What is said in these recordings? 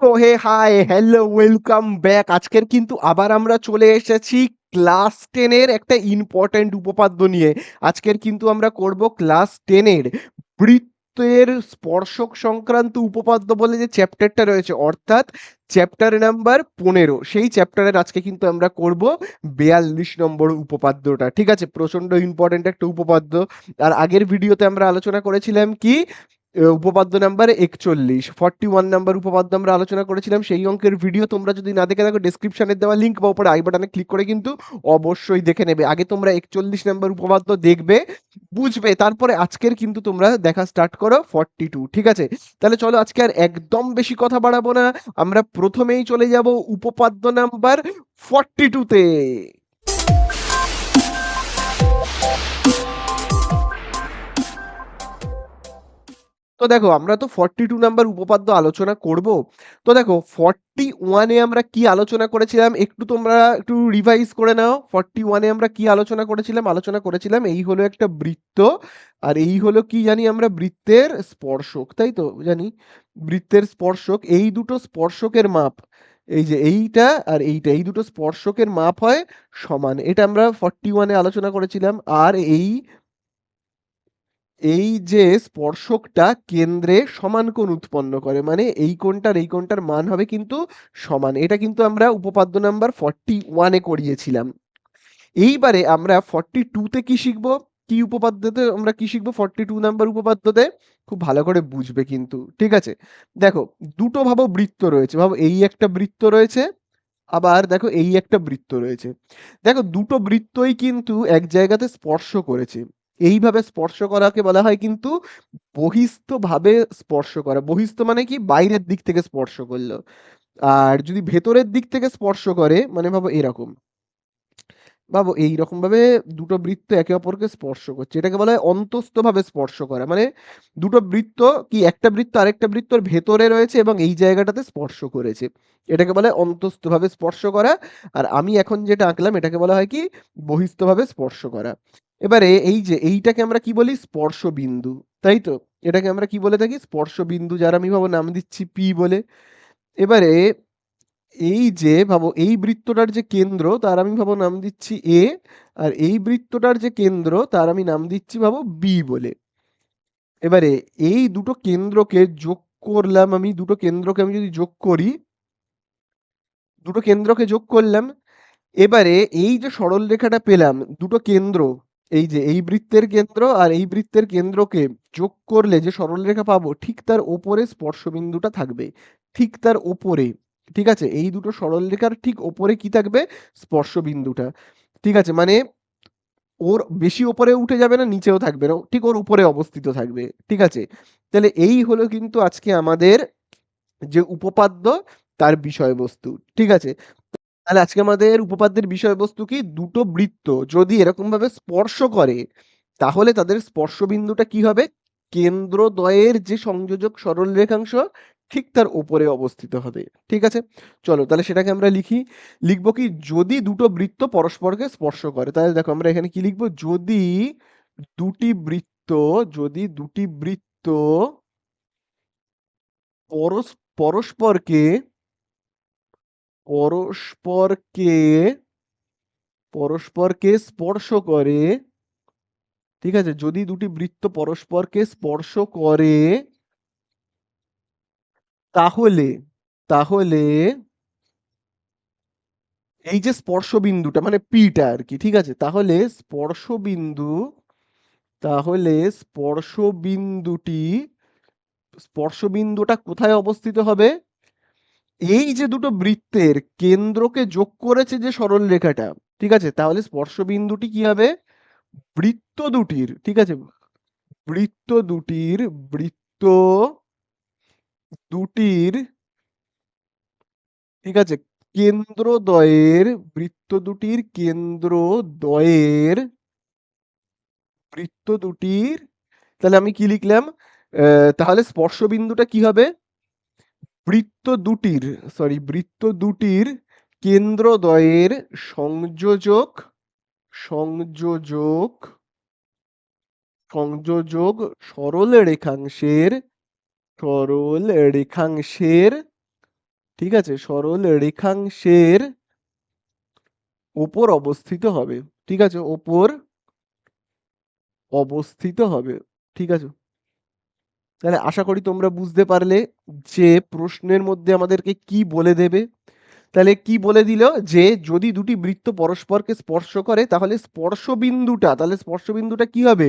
ও hey hi hello welcome back আজকের কিন্তু আবার আমরা চলে এসেছি ক্লাস টেনের একটা ইম্পর্ট্যান্ট উপপাদ্য নিয়ে। আজকের কিন্তু আমরা করব ক্লাস টেনের বৃত্তের স্পর্শক সংক্রান্ত উপপাদ্য বলে যে চ্যাপ্টারটা রয়েছে, অর্থাৎ চ্যাপ্টার নাম্বার পনেরো। সেই চ্যাপ্টারের আজকে কিন্তু আমরা করব বিয়াল্লিশ নম্বর উপপাদ্যটা। ঠিক আছে প্রচণ্ড ইম্পর্ট্যান্ট একটা উপপাদ্য। আর আগের ভিডিওতে আমরা আলোচনা করেছিলাম কি উপপাদ্য নাম্বার একচল্লিশ। ফর্টি ওয়ান নাম্বার উপপাদ্য আমরা আলোচনা করেছিলাম। সেই অঙ্কের ভিডিও তোমরা যদি না দেখে থাকো ডেসক্রিপশনে দেওয়া লিঙ্ক বা উপরে আই বাটনে ক্লিক করে কিন্তু অবশ্যই দেখে নেবে। আগে তোমরা একচল্লিশ নাম্বার উপপাদ্য দেখবে, বুঝবে, তারপরে আজকের কিন্তু তোমরা দেখা স্টার্ট করো ফর্টি টু ঠিক আছে? তাহলে চলো আজকে আর একদম বেশি কথা বাড়াবো না। আমরা প্রথমেই চলে যাব উপপাদ্য নাম্বার ফর্টি টুতে তো দেখো, আমরা তো ফর্টি টু নাম্বার উপপাদ্য আলোচনা করব। তো দেখো ফর্টি ওয়ানে আমরা কি আলোচনা করেছিলাম? একটু তোমরা একটু রিভাইজ করে নাও। ফর্টি ওয়ানে আমরা কি আলোচনা করেছিলাম? আলোচনা করেছিলাম, এই হলো একটা বৃত্ত, আর এই হলো কি জানি আমরা বৃত্তের স্পর্শক, তাই তো জানি? বৃত্তের স্পর্শক, এই দুটো স্পর্শকের মাপ, এই যে এইটা আর এইটা, এই দুটো স্পর্শকের মাপ হয় সমান। এটা আমরা ফর্টি ওয়ানে আলোচনা করেছিলাম, আর এই এই যে স্পর্শকটা কেন্দ্রে সমান কোণ উৎপন্ন করে মানে এই কোণটার এই কোণটার মান হবে কিন্তু সমান। এটা কিন্তু আমরা উপপাদ্য নাম্বার ফর্টি ওয়ানে করিয়েছিলাম। এইবারে আমরা ফর্টি টুতে কি শিখব? কি উপপাদ্যতে আমরা কি শিখব? ফর্টি টু নাম্বার উপপাদ্যতে? খুব ভালো করে বুঝবে কিন্তু, ঠিক আছে? দেখো, দুটো ভাবো বৃত্ত রয়েছে। ভাবো এই একটা বৃত্ত রয়েছে, আবার দেখো এই একটা বৃত্ত রয়েছে। দেখো, দুটো বৃত্তই কিন্তু এক জায়গাতে স্পর্শ করেছে। এইভাবে স্পর্শ করাকে বলা হয় কিন্তু বহিস্থ ভাবে স্পর্শ করা। বহিস্থ মানে কি? বাইরের দিক থেকে স্পর্শ করল। আর যদি ভেতরের দিক থেকে স্পর্শ করে মানে ভাবো এরকম। ভাবো এইরকম ভাবে দুটো বৃত্ত একে অপরকে স্পর্শ করছে। এটাকে বলা হয় অন্তস্থ ভাবে স্পর্শ করা। মানে দুটো বৃত্ত কি? একটা বৃত্ত আরেকটা বৃত্তর ভেতরে রয়েছে এবং এই জায়গাটাতে স্পর্শ করেছে। এটাকে বলা হয় অন্তস্থ ভাবে স্পর্শ করা। আর আমি এখন যেটা আঁকলাম, এটাকে বলা হয় কি? বহিস্থ ভাবে স্পর্শ করা। এবারে এই যে এইটাকে আমরা কি বলি? স্পর্শ বিন্দু তাই তো? এটাকে আমরা কি বলে থাকি? স্পর্শ বিন্দু যার আমি ভাবো নাম দিচ্ছি পি বলে। এবারে এই যে ভাবো, এই বৃত্তটার যে কেন্দ্র তার আমি ভাবো নাম দিচ্ছি এ, আর এই বৃত্তটার যে কেন্দ্র তার আমি নাম দিচ্ছি ভাবো বি বলে। এবারে এই দুটো কেন্দ্রকে যোগ করলাম আমি, দুটো কেন্দ্রকে আমি যদি যোগ করি, দুটো কেন্দ্রকে যোগ করলাম, এবারে এই যে সরল রেখাটা পেলাম, দুটো কেন্দ্র এই যে, এই বৃত্তের কেন্দ্র আর এই বৃত্তের কেন্দ্রকে যোগ করলে যে সরলরেখা পাবো, ঠিক তার ওপরে স্পর্শবিন্দুটা থাকবে। ঠিক তার ওপরে, ঠিক আছে? এই দুটো সরলরেখার ঠিক ওপরে কি থাকবে? স্পর্শবিন্দুটা। ঠিক আছে? মানে ওর বেশি ওপরে উঠে যাবে না, নিচেও থাকবে না। ঠিক ওর উপরে অবস্থিত থাকবে। ঠিক আছে? তাহলে এই হলো কিন্তু আজকে আমাদের যে উপপাদ্য, তার বিষয়বস্তু। ঠিক আছে? তাহলে আজকে আমাদের উপপাদ্যের বিষয়বস্তু কি? দুটো বৃত্ত। যদি এরকম ভাবে স্পর্শ করে, তাহলে তাদের স্পর্শবিন্দুটা কি হবে? কেন্দ্রদ্বয়ের যে সংযোজক সরল রেখাংশ, ঠিক তার ওপরে অবস্থিত হবে। ঠিক আছে? চলো, তাহলে সেটাকে আমরা লিখি। লিখব কি? যদি দুটো বৃত্ত পরস্পরকে স্পর্শ করে, তাহলে দেখো আমরা এখানে কি লিখব? যদি দুটি বৃত্ত, যদি দুটি বৃত্ত পরস, পরস্পরকে পরস্পরকে পরস্পরকে স্পর্শ করে, ঠিক আছে? যদি দুটি বৃত্ত পরস্পরকে স্পর্শ করে, তাহলে তাহলে এই যে স্পর্শ বিন্দুটা মানে পিটা আর কি, ঠিক আছে? তাহলে স্পর্শ বিন্দু তাহলে স্পর্শ বিন্দুটি স্পর্শ বিন্দুটা কোথায় অবস্থিত হবে? এই যে দুটো বৃত্তের কেন্দ্রকে যোগ করেছে যে সরল রেখাটা ঠিক আছে? তাহলে স্পর্শ বিন্দুটি কি হবে? বৃত্ত দুটির, ঠিক আছে? বৃত্ত দুটির বৃত্ত দুটির, ঠিক আছে? কেন্দ্রদ্বয়ের, বৃত্ত দুটির কেন্দ্র কেন্দ্রদ্বয়ের, বৃত্ত দুটির, তাহলে আমি কি লিখলাম? তাহলে স্পর্শ বিন্দুটা কি হবে? বৃত্ত দুটির সরি বৃত্ত দুটির কেন্দ্রদ্বয়ের সংযোজক সংযোজক সংযোজক সরল রেখাংশের সরল রেখাংশের, ঠিক আছে, সরল রেখাংশের ওপর অবস্থিত হবে, ঠিক আছে, ওপর অবস্থিত হবে, ঠিক আছে। তাহলে আশা করি তোমরা বুঝতে পারলে যে প্রশ্নের মধ্যে আমাদেরকে কি বলে দেবে। তাহলে কি বলে দিল? যে যদি দুটি বৃত্ত পরস্পরকে স্পর্শ করে, তাহলে স্পর্শবিন্দুটা তাহলে স্পর্শবিন্দুটা কি হবে?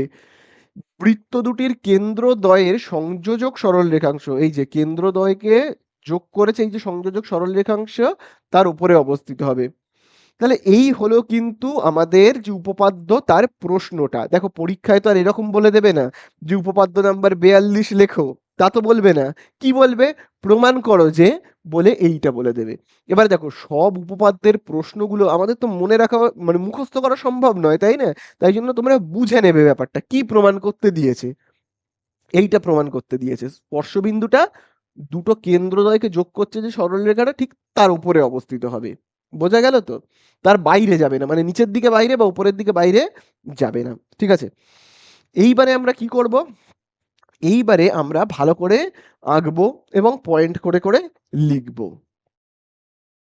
বৃত্ত দুটির কেন্দ্রদ্বয়ের সংযোজক সরল রেখাংশ। এই যে কেন্দ্রদ্বয়কে যোগ করেছে, এই যে সংযোজক সরল রেখাংশ, তার উপরে অবস্থিত হবে। তাহলে এই হলো কিন্তু আমাদের যে উপপাদ্য তার প্রশ্নটা। দেখো, পরীক্ষায় তো আর এরকম বলে দেবে না যে উপপাদ্য নাম্বার বেয়াল্লিশ লেখো, তা তো বলবে না। কি বলবে? প্রমাণ করো যে বলে এইটা বলে দেবে। এবার দেখো, সব উপপাদ্যের প্রশ্নগুলো আমাদের তো মনে রাখা মানে মুখস্থ করা সম্ভব নয়, তাই না? তাই জন্য তোমরা বুঝে নেবে ব্যাপারটা। কি প্রমাণ করতে দিয়েছে? এইটা প্রমাণ করতে দিয়েছে। স্পর্শবিন্দুটা দুটো কেন্দ্রদ্বয়কে যোগ করছে যে সরলরেখাটা ঠিক তার উপরে অবস্থিত হবে। বোঝা গেল তো? তার বাইরে যাবে না মানে নিচের দিকে বাইরে বা উপরের দিকে বাইরে যাবে না, ঠিক আছে? এইবারে আমরা কি করব? এইবারে আমরা ভালো করে আঁকবো এবং পয়েন্ট করে করে লিখব।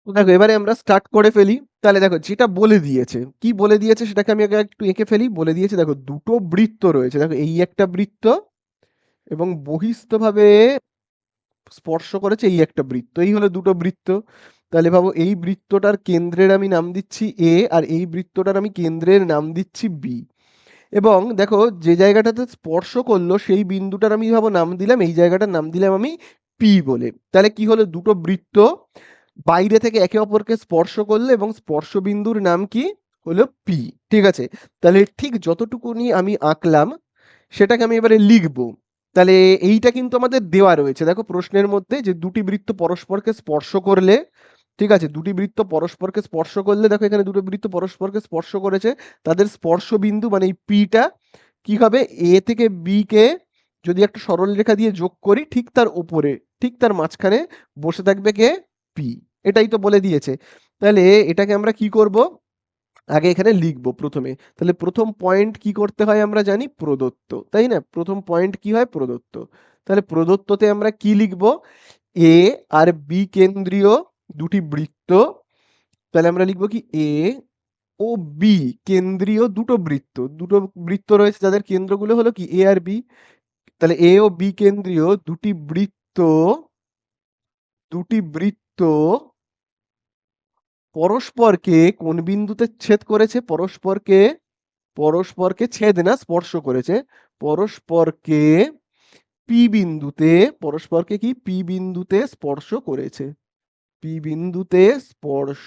দেখো, এবারে আমরা স্টার্ট করে ফেলি। তাহলে দেখো, যেটা বলে দিয়েছে, কি বলে দিয়েছে সেটাকে আমি আগে একটু এঁকে ফেলি। বলে দিয়েছে, দেখো, দুটো বৃত্ত রয়েছে। দেখো, এই একটা বৃত্ত এবং বহিস্থভাবে স্পর্শ করেছে এই একটা বৃত্ত। এই হলো দুটো বৃত্ত। তাহলে ভাবো এই বৃত্তটার কেন্দ্রের আমি নাম দিচ্ছি এ আর এই বৃত্তটার আমি কেন্দ্রের নাম দিচ্ছি বি এবং দেখো যে জায়গাটাতে স্পর্শ করল, সেই বিন্দুটার আমি ভাবো নাম দিলাম, এই জায়গাটার নাম দিলাম আমি পি বলে। তাহলে কি হলো? দুটো বৃত্ত বাইরে থেকে একে অপরকে স্পর্শ করলে এবং স্পর্শ বিন্দুর নাম কি? হলো পি ঠিক আছে? তাহলে ঠিক যতটুকুনি আমি আঁকলাম, সেটাকে আমি এবারে লিখব। তাহলে এইটা কিন্তু আমাদের দেওয়া রয়েছে। দেখো প্রশ্নের মধ্যে যে দুটি বৃত্ত পরস্পরকে স্পর্শ করলে ঠিক আছে, দুটি বৃত্ত পরস্পরকে স্পর্শ করলে, দেখো এখানে দুটো বৃত্ত পরস্পরকে স্পর্শ করেছে, তাদের স্পর্শ বিন্দু মানে এই পিটা কি হবে? এ থেকে বি কে যদি একটা সরল রেখা দিয়ে যোগ করি, ঠিক তার উপরে ঠিক তার মাঝখানে বসে থাকবে কে? পি এটাই তো বলে দিয়েছে। তাহলে এটাকে আমরা কি করব? আগে এখানে লিখব প্রথমে। তাহলে প্রথম পয়েন্ট কি করতে হয় আমরা জানি? প্রদত্ত, তাই না? প্রথম পয়েন্ট কি হয়? প্রদত্ত। তাহলে প্রদত্ততে আমরা কি লিখব? এ আর বি কেন্দ্রীয় দুটি বৃত্ত, তাহলে আমরা লিখব কি এ ও বি কেন্দ্রীয় দুটো বৃত্ত। দুটো বৃত্ত রয়েছে যাদের কেন্দ্রগুলো হলো কি এ আর বি তাহলে এ ও বি কেন্দ্রীয় দুটি বৃত্ত দুটি বৃত্ত পরস্পরকে কোন বিন্দুতে ছেদ করেছে? পরস্পরকে পরস্পরকে ছেদ না, স্পর্শ করেছে। পরস্পরকে পি বিন্দুতে, পরস্পরকে কি? পি বিন্দুতে স্পর্শ করেছে। পি বিন্দুতে স্পর্শ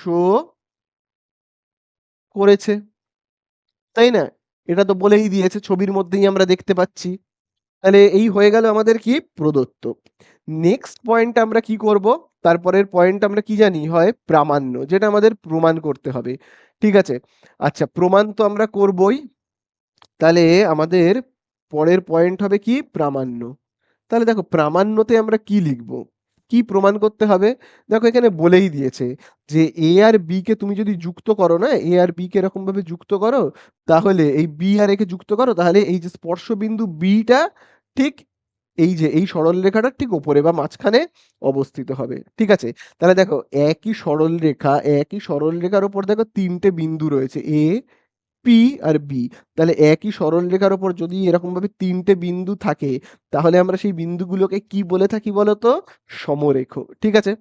করেছে। তাই না? এটা তো বলেই দিয়েছে, ছবির মধ্যেই আমরা দেখতে পাচ্ছি। তাহলে এই হয়ে গেল আমাদের কি? প্রদত্ত। নেক্সট পয়েন্ট আমরা কি করব? তারপরের পয়েন্ট আমরা কি জানি? হয় প্রামাণ্য, যেটা আমাদের প্রমাণ করতে হবে। ঠিক আছে? আচ্ছা প্রমাণ তো আমরা করবই। তাহলে আমাদের পরের পয়েন্ট হবে কি? প্রামাণ্য। তাহলে দেখো, প্রামাণ্যতে আমরা কি লিখব? কি প্রমাণ করতে হবে? দেখো এখানে বলেই দিয়েছে যে এ আর বি কে তুমি যদি যুক্ত করো, না? এ আর বি কে এরকম ভাবে যুক্ত করো, তাহলে এই বি আর একে যুক্ত করো, তাহলে এই যে স্পর্শ বিন্দু বিটা ঠিক এই যে এই সরল রেখাটার ঠিক ওপরে বা মাঝখানে অবস্থিত হবে। ঠিক আছে? তাহলে দেখো একই সরল রেখা একই সরল রেখার ওপর দেখো তিনটে বিন্দু রয়েছে এ পি আর বি তাহলে একই সরল রেখার ওপর যদি এরকম ভাবে তিনটে বিন্দু থাকে, তাহলে আমরা সেই বিন্দুগুলোকে কি বলে থাকি বলতো? সমরেখ, ঠিক আছে?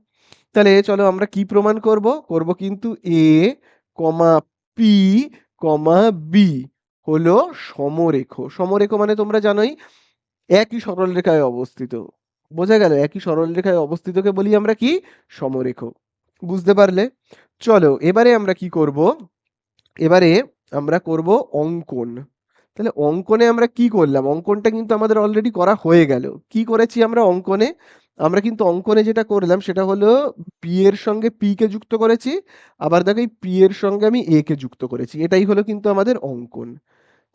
তাহলে চলো আমরা কি প্রমাণ করব? করব কিন্তু এ কমা পি কমা বি হলো সমরেখ। সমরেখ মানে তোমরা জানোই, একই সরল রেখায় অবস্থিত। বোঝা গেল, একই সরল রেখায় অবস্থিতকে বলি আমরা কি? সমরেখ। বুঝতে পারলে? চলো, এবারে আমরা কি করব? এবারে আমরা করব অঙ্কন। তাহলে অঙ্কনে আমরা কি করলাম? অঙ্কনটা কিন্তু আমাদের অলরেডি করা হয়ে গেল। কি করেছি আমরা অঙ্কনে? আমরা কিন্তু অঙ্কনে যেটা করলাম সেটা হলো পি এর সঙ্গে পি কে যুক্ত করেছি, আবার দেখো এই পি এর সঙ্গে আমি এ কে যুক্ত করেছি। এটাই হলো কিন্তু আমাদের অঙ্কন।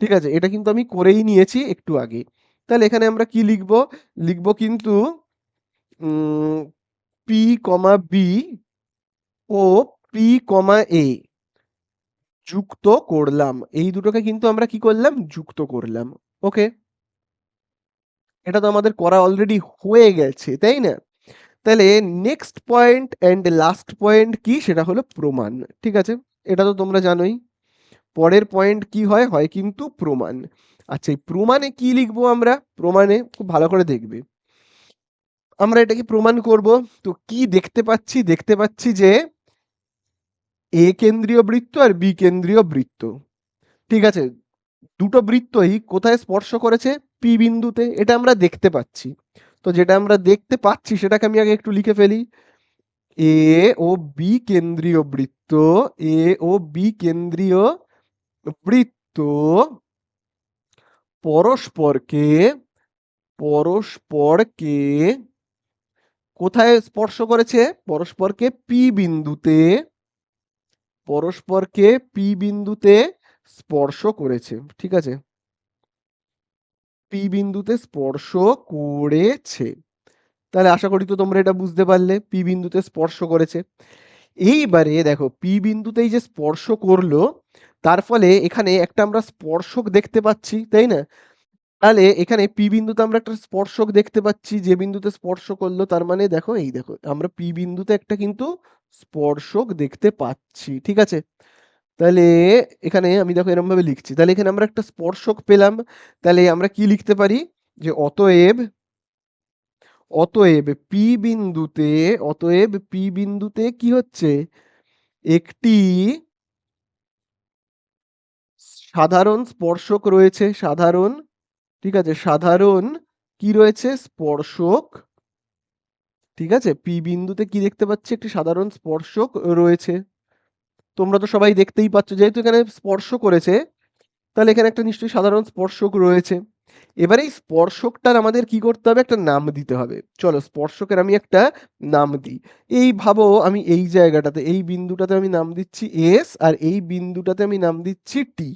ঠিক আছে? এটা কিন্তু আমি করেই নিয়েছি একটু আগে। তাহলে এখানে আমরা কি লিখব? লিখব কিন্তু পি কমা বি ও পি কমা এ যুক্ত করলাম। এই দুটোকে কিন্তু আমরা কি করলাম? যুক্ত করলাম। ওকে? এটা তো আমাদের করা অলরেডি হয়ে গেছে, তাই না? তাহলে next point and last point কি? সেটা হলো প্রমাণ, ঠিক আছে? এটা তো তোমরা জানোই। পরের পয়েন্ট কি হয়? হয় কিন্তু প্রমাণ। আচ্ছা এই প্রমাণে কি লিখব আমরা? প্রমাণে খুব ভালো করে দেখবে। আমরা এটাকে প্রমাণ করব। তো কি দেখতে পাচ্ছি? দেখতে পাচ্ছি যে এ কেন্দ্রীয় বৃত্ত আর বি কেন্দ্রীয় বৃত্ত। ঠিক আছে? দুটো বৃত্তই কোথায় স্পর্শ করেছে? পি বিন্দুতে। এটা আমরা দেখতে পাচ্ছি। তো যেটা আমরা দেখতে পাচ্ছি, সেটাকে আমি আগে একটু লিখে ফেলি। এ ও বি কেন্দ্রীয় বৃত্ত, এ ও বি কেন্দ্রীয় বৃত্ত পরস্পরকে পরস্পরকে কোথায় স্পর্শ করেছে? পরস্পরকে পি বিন্দুতে। পরস্পরকে পি বিন্দুতে স্পর্শ করেছে, ঠিক আছে? পি বিন্দুতে স্পর্শ করেছে। তাহলে আশা করি তো তোমরা এটা বুঝতে পারলে পি বিন্দুতে স্পর্শ করেছে। এইবারে দেখো পি বিন্দুতেই যে স্পর্শ করল, তার ফলে এখানে একটা আমরা স্পর্শক দেখতে পাচ্ছি, তাই না? তাহলে এখানে পি বিন্দুতে আমরা একটা স্পর্শক দেখতে পাচ্ছি, যে বিন্দুতে স্পর্শ করল, তার মানে দেখো, এই দেখো, আমরা পি বিন্দুতে একটা কিন্তু স্পর্শক দেখতে পাচ্ছি, ঠিক আছে? তাহলে এখানে আমি দেখো এরকম ভাবে লিখছি, তাহলে এখানে আমরা একটা স্পর্শক পেলাম, তাহলে আমরা কি লিখতে পারি? যে অতএব অতএব পি বিন্দুতে, অতএব পি বিন্দুতে কি হচ্ছে? একটি সাধারণ স্পর্শক রয়েছে, সাধারণ ঠিক আছে, সাধারণ কি রয়েছে? স্পর্শক। ঠিক আছে পি বিন্দুতে কি দেখতে পাচ্ছি? একটি সাধারণ স্পর্শক রয়েছে। তোমরা তো সবাই দেখতেই পাচ্ছ, যেহেতু এখানে স্পর্শ করেছে, তাহলে এখানে একটা নিশ্চয়ই সাধারণ স্পর্শক রয়েছে। এবারে এই স্পর্শকটার আমাদের কি করতে হবে? একটা নাম দিতে হবে। চলো, স্পর্শকের আমি একটা নাম দিই। এই ভাবো, আমি এই জায়গাটাতে, এই বিন্দুটাতে আমি নাম দিচ্ছি এস আর এই বিন্দুটাতে আমি নাম দিচ্ছি টি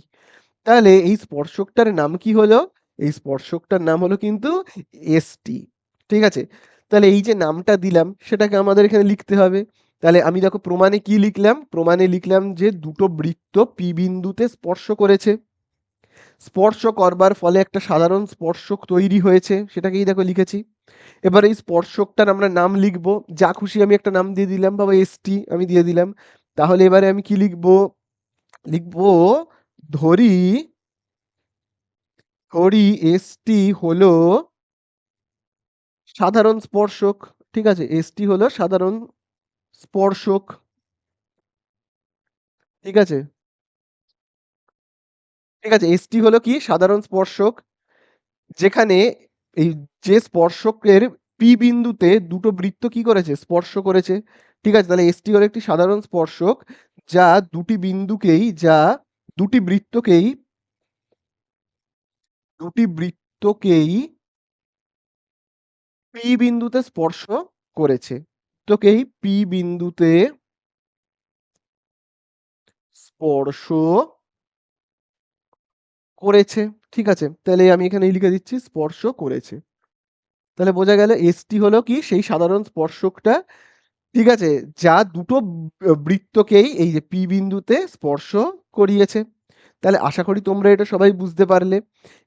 তাহলে এই স্পর্শকটার নাম কি হলো? এই স্পর্শকটার নাম হলো কিন্তু এস টি ঠিক আছে? তাহলে এই যে নামটা দিলাম, সেটাকে আমাদের এখানে লিখতে হবে। তাহলে আমি দেখো প্রমাণে কি লিখলাম? প্রমাণে লিখলাম যে দুটো বৃত্ত পি বিন্দুতে স্পর্শ করেছে। স্পর্শ করবার ফলে একটা সাধারণ স্পর্শক তৈরি হয়েছে, সেটাকেই দেখো লিখেছি। এবার এই স্পর্শকটার আমরা নাম লিখব। যা খুশি আমি একটা নাম দিয়ে দিলাম, বাবা এসটি আমি দিয়ে দিলাম। তাহলে এবারে আমি কি লিখব? লিখব ধরি ধরি এসটি হলো সাধারণ স্পর্শক, ঠিক আছে? এসটি হলো সাধারণ স্পর্শক, ঠিক আছে? ঠিক আছে এসটি হলো কি? সাধারণ স্পর্শক, যেখানে এই যে স্পর্শকের পি বিন্দুতে দুটো বৃত্ত কি করেছে? স্পর্শ করেছে, ঠিক আছে? তাহলে এসটি হলো একটি সাধারণ স্পর্শক, যা দুটি বিন্দুকেই, যা দুটি বৃত্তকেই দুটি বৃত্তকেই পি বিন্দুতে স্পর্শ করেছে। তোকেই পি বিন্দুতে স্পর্শ করেছে। ঠিক আছে, তাহলে আমি এখানে লিখে দিচ্ছি স্পর্শ করেছে। তাহলে বোঝা গেল এসটি হলো কি সেই সাধারণ স্পর্শকটা। ঠিক আছে, যা দুটো বৃত্তকেই এই যে পি বিন্দুতে স্পর্শ করিয়েছে। তাহলে আশা করি তোমরা এটা সবাই বুঝতে পারলে।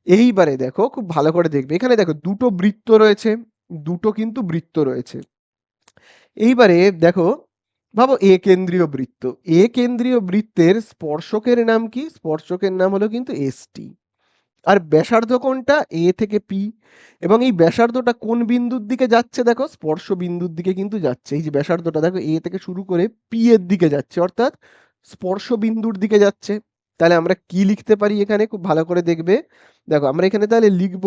এইবারে দেখো, খুব ভালো করে দেখবে। এখানে দেখো, দুটো বৃত্ত রয়েছে, দুটো কিন্তু বৃত্ত রয়েছে। এইবারে দেখো, ভাবো এ কেন্দ্রীয় বৃত্ত। এ কেন্দ্রীয় বৃত্তের স্পর্শকের নাম কি? স্পর্শকের নাম হলো কিন্তু এসটি। আর ব্যাসার্ধ কোনটা? এ থেকে পি। এবং এই ব্যাসার্ধটা কোন বিন্দুর দিকে যাচ্ছে দেখো? স্পর্শ বিন্দুর দিকে কিন্তু যাচ্ছে। এই যে ব্যাসার্ধটা দেখো, এ থেকে শুরু করে পি এর দিকে যাচ্ছে, অর্থাৎ স্পর্শ বিন্দুর দিকে যাচ্ছে। তাহলে আমরা কি লিখতে পারি এখানে? খুব ভালো করে দেখবে। দেখো, আমরা এখানে তাহলে লিখব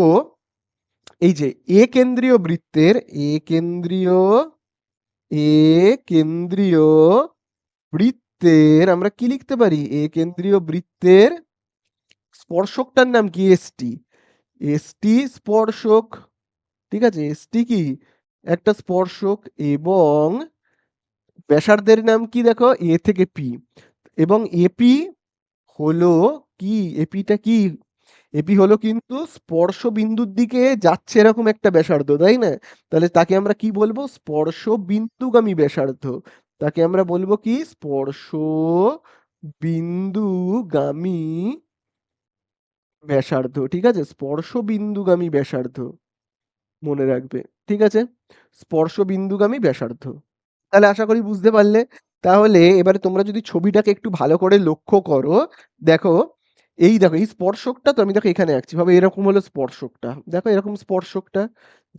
এই যে এ কেন্দ্রীয় বৃত্তের, এ কেন্দ্রীয় এ কেন্দ্রীয় বৃত্তের আমরা কি লিখতে পারি? এ কেন্দ্রীয় বৃত্তের স্পর্শকটার নাম কি? এসটি এসটি স্পর্শক, ঠিক আছে? এসটি কি? একটা স্পর্শক এবং ব্যাসার্ধের নাম কি দেখো? এ থেকে পি। এবং এপি হলো কি? এপিটা কি? এপি হলো কিন্তু স্পর্শ বিন্দুর দিকে যাচ্ছে এরকম একটা ব্যাসার্ধ, তাই না? তাহলে তাকে আমরা কি বলব? স্পর্শ বিন্দুগামী ব্যাসার্ধ। তাকে আমরা বলব কি? স্পর্শ বিন্দুগামী ব্যাসার্ধ, ঠিক আছে? স্পর্শ বিন্দুগামী ব্যাসার্ধ মনে রাখবে, ঠিক আছে? স্পর্শ বিন্দুগামী ব্যাসার্ধ। তাহলে আশা করি বুঝতে পারলে। তাহলে এবারে তোমরা যদি ছবিটাকে একটু ভালো করে লক্ষ্য করো, দেখো, এই দেখো, এই স্পর্শকটা তো আমি দেখো এখানে আঁকছি। ভাবে, এরকম হলো স্পর্শকটা। দেখো, এরকম স্পর্শকটা,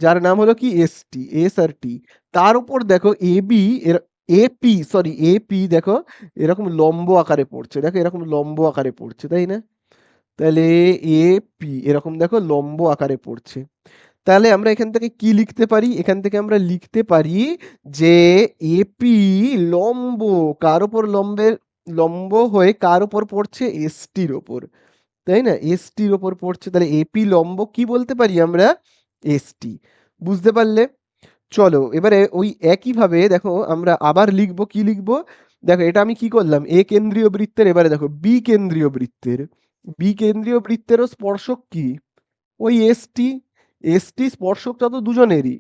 যার নাম হলো কি? এস টি এস আর টি তার উপর দেখো এ বি এর এপি সরি এপি দেখো, এরকম লম্ব আকারে পড়ছে। দেখো, এরকম লম্ব আকারে পড়ছে, তাই না? তাহলে এপি এরকম দেখো, লম্ব আকারে পড়ছে। তাহলে আমরা এখান থেকে কি লিখতে পারি? এখান থেকে আমরা লিখতে পারি যে এপি লম্ব, কার ওপর লম্বের, লম্ব হয়ে কার ওপর পড়ছে? এসটির ওপর তাই না? এসটির ওপর পড়ছে। তাহলে এপি লম্ব কি বলতে পারি আমরা? এসটি বুঝতে পারলে? চলো, এবারে ওই একইভাবে দেখো, আমরা আবার লিখব, কি লিখব? দেখো, এটা আমি কি করলাম? এ কেন্দ্রীয় বৃত্তের, এবারে দেখো বি কেন্দ্রীয় বৃত্তের। বি কেন্দ্রীয় বৃত্তেরও স্পর্শক কি? ওই এসটি এসটি স্পর্শকটা তো দুজনেরই।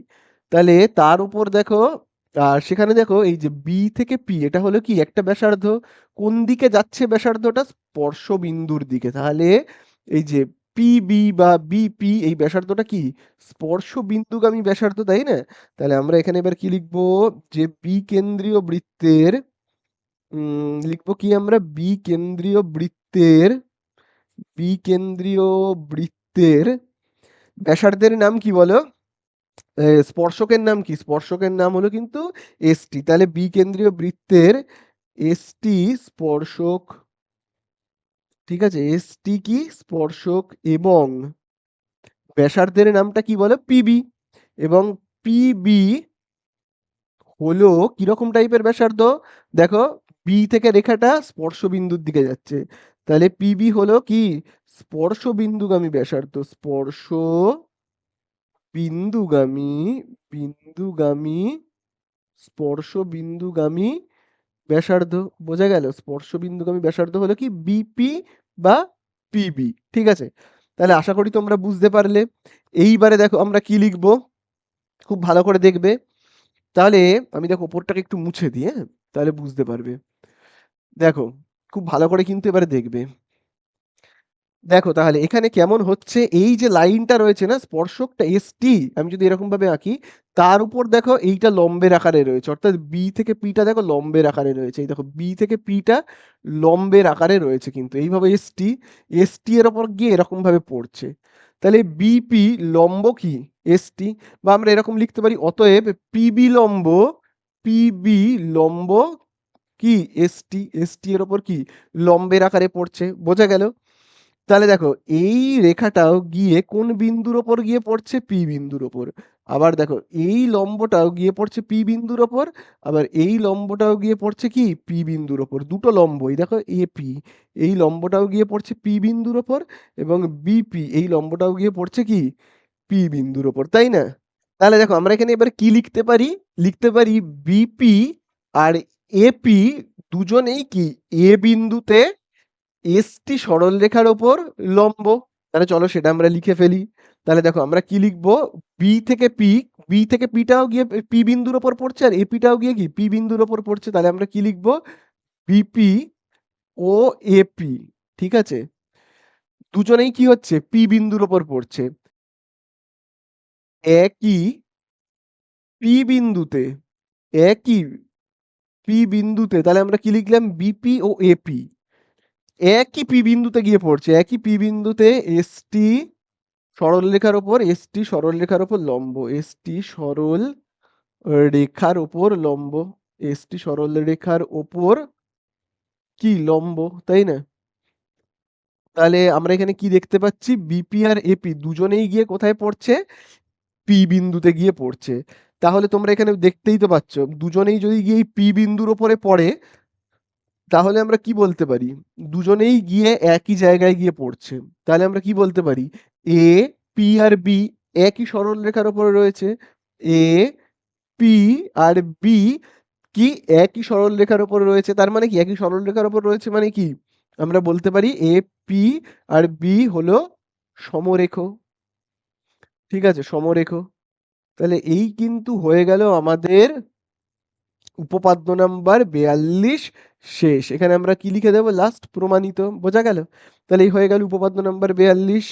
তাহলে তার উপর দেখো, আর সেখানে দেখো এই যে বি থেকে পি এটা হলো কি? একটা ব্যাসার্ধ। কোন দিকে যাচ্ছে ব্যাসার্ধটা? স্পর্শ বিন্দুর দিকে। তাহলে এই যে পিবি বা বিপি এই ব্যাসার্ধটা কি? স্পর্শ বিন্দুগামী ব্যাসার্ধ, তাই না? তাহলে আমরা এখানে এবার কি লিখব? যে বি কেন্দ্রীয় বৃত্তের লিখব কি আমরা? বি কেন্দ্রীয় বৃত্তের বি কেন্দ্রীয় বৃত্তের ব্যাসার্ধের নাম কি বলো? স্পর্শকের নাম কি? স্পর্শকের নাম হলো কিন্তু এসটি তাহলে বি কেন্দ্রীয় বৃত্তের এসটি স্পর্শক, ঠিক আছে? এসটি কি? স্পর্শক এবং ব্যাসার্ধের নামটা কি বলো? পিবি এবং পিবি হলো কীরকম টাইপের ব্যাসার্ধ? দেখো বি থেকে রেখাটা স্পর্শ বিন্দুর দিকে যাচ্ছে। তাহলে পিবি হলো কি? স্পর্শ বিন্দুগামী ব্যাসার্ধ। স্পর্শ বিন্দুগামী বিন্দুগামী স্পর্শ বিন্দুগামী ব্যাসার্ধ। বোঝা গেল? স্পর্শ বিন্দুগামী ব্যাসার্ধ হলো কি? বিপি বা পিবি ঠিক আছে? তাহলে আশা করি তোমরা বুঝতে পারলে। এইবারে দেখো আমরা কি লিখব? খুব ভালো করে দেখবে। তাহলে আমি দেখো ওপরটাকে একটু মুছে দিই হ্যাঁ? তাহলে বুঝতে পারবে। দেখো খুব ভালো করে কিন্তু এবারে দেখবে। দেখো তাহলে এখানে কেমন হচ্ছে? এই যে লাইনটা রয়েছে না, স্পর্শকটা এসটি আমি যদি এরকম ভাবে আঁকি, তার উপর দেখো এইটা লম্বের আকারে রয়েছে। অর্থাৎ বি থেকে পিটা দেখো লম্বের আকারে রয়েছে। এই দেখো বি থেকে পিটা লম্বের আকারে রয়েছে কিন্তু। এইভাবে এস এসটি এসটি এর ওপর গিয়ে এরকম ভাবে পড়ছে। তাহলে বিপি লম্ব কি? এসটি বা আমরা এরকম লিখতে পারি। অতএব পিবি লম্ব পিবি লম্ব কি এসটি এসটি এর ওপর কি লম্বের আকারে পড়ছে? বোঝা গেল? তাহলে দেখো, এই রেখাটাও গিয়ে কোন বিন্দুর ওপর গিয়ে পড়ছে? পি বিন্দুর ওপর। আবার দেখো, এই লম্বটাও গিয়ে পড়ছে পি বিন্দুর ওপর, আবার এই লম্বটাও গিয়ে পড়ছে কি? পি বিন্দুর ওপর। দুটো লম্বই। দেখো এপি এই লম্বটাও গিয়ে পড়ছে পি বিন্দুর ওপর এবং বিপি এই লম্বটাও গিয়ে পড়ছে কি? পি বিন্দুর ওপর। তাই না? তাহলে দেখো, আমরা এখানে এবার কি লিখতে পারি? লিখতে পারি বিপি আর এপি দুজনেই কি এ বিন্দুতে এসটি সরলরেখার ওপর লম্ব? তাহলে চলো সেটা আমরা লিখে ফেলি। তাহলে দেখো আমরা কি লিখব? বি থেকে পি বি থেকে পিটাও গিয়ে পি বিন্দুর ওপর পড়ছে আর এপিটাও গিয়ে কি পি বিন্দুর ওপর পড়ছে। তাহলে আমরা কি লিখব? বিপি ও এপি ঠিক আছে? দুজনেই কি হচ্ছে? পি বিন্দুর ওপর পড়ছে। একই পি বিন্দুতে, একই পি বিন্দুতে, তাহলে আমরা কি লিখলাম? বিপি ও এপি একই পি বিন্দুতে গিয়ে পড়ছে, একই পি বিন্দুতে এসটি সরল রেখার ওপর এসটি সরল রেখার ওপর লম্ব এসটি সরল রেখার ওপর লম্ব এসটি সরল রেখার ওপর কি? লম্ব, তাই না? তাহলে আমরা এখানে কি দেখতে পাচ্ছি? বিপি আর এপি দুজনেই গিয়ে কোথায় পড়ছে? পি বিন্দুতে গিয়ে পড়ছে। তাহলে তোমরা এখানে দেখতেই তো পাচ্ছ, দুজনেই যদি গিয়ে পি বিন্দুর ওপরে পড়ে, তাহলে আমরা কি বলতে পারি? দুজনেই গিয়ে একই জায়গায় গিয়ে পড়ছে। তাহলে আমরা কি বলতে পারি? এ পি আর বি একই সরল রেখার ওপরে রয়েছে। এ পি আর বি কি একই সরল রেখার উপরে রয়েছে? তার মানে কি একই সরল রেখার ওপর রয়েছে মানে কি? আমরা বলতে পারি এ পি আর বি হলো সমরেখ। ঠিক আছে, সমরেখ। তাহলে এই কিন্তু হয়ে গেল আমাদের উপপাদ্য নাম্বার বেয়াল্লিশ শেষ। এখানে আমরা কি লিখে দেবো? লাস্ট প্রমাণিত। বোঝা গেল? তাহলে এই হয়ে গেল উপপাদ্য নাম্বার বেয়াল্লিশ।